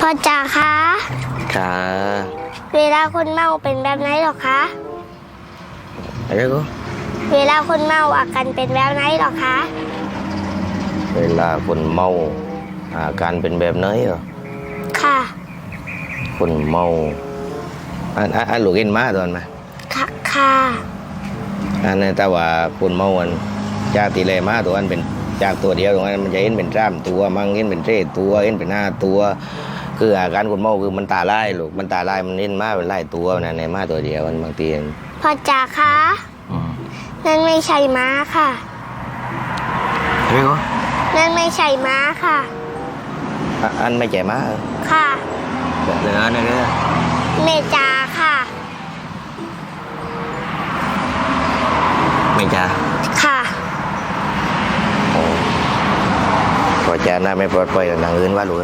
พ่อจ๋าคะค่ะเวลาคนเมาเป็นแบบไหนหรอคะอะไรกูเวลาคนเมาอาการเป็นแบบไหนหรอคะเวลาคนเมาอาการเป็นแบบไหนเหรอค่ะ คนเมาอันอันอันลูกเห็นมาตอนไหมค่ะค่ะอันนั้นแต่ว่าคนเมาอันจากตีเลมาตัวอันเป็นจากตัวเดียวตรงนั้นมันจะเห็นเป็นจ้ามตัวมั่งเห็นเป็นเศษตัวเห็นเป็นหน้าตัว คืออาการคนเมาคือมันตาลายลูกมันตาลายมันเห็นมาเป็นลายตัวนะในมาตัวเดียวมันบางทีพ่อจ๋าคะอืมนั่นไม่ใช่ม้าค่ะอะไรกูนั่นไม่ใช่ม้าค่ะอะอันไม่แจ่มาเหรอค่ะเหลืออันนี้เลยเมจ๋าค่ะไม่จ้าค่ะโอ้พอจะน่าไม่ปลอดภัยทางอื่นว่าลูก